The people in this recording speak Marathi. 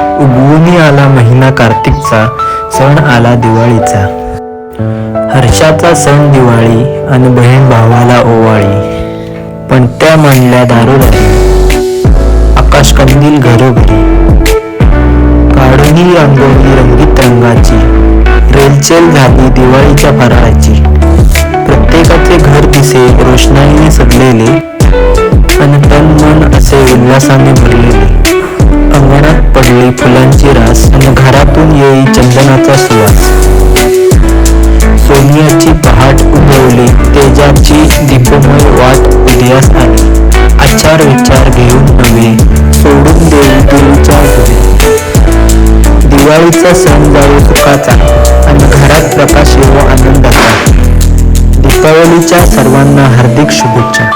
उगवून आला महिना कार्तिकचा सण आला दिवाळीचा. हर्षाचा सण दिवाळी आणि बहीण भावाला ओवाळी. पण त्या मांडल्या दारोदारी. आकाश कंदील घरोघरी. काढूनही रंगवली रंगीत रंगाची. रेलचेल झाली दिवाळीच्या फराळाची. प्रत्येकाचे घर दिसे रोषणाईने सजलेले. आणि तन मन असे उल्हासाने भरलेले. अंगणात पडली फुलांची रास आणि घरातून येई चंदनाचा सुवास. सोनियाची पहाट उभवली तेजाची दीपमय वाट उदयास आली. आचार विचार घेऊन नव्हे सोडून देऊ देवीच्या दिवाळीचा सण जाऊ सुखाचा आणि घरात प्रकाश येवो आनंदाचा. दीपावलीच्या सर्वांना हार्दिक शुभेच्छा.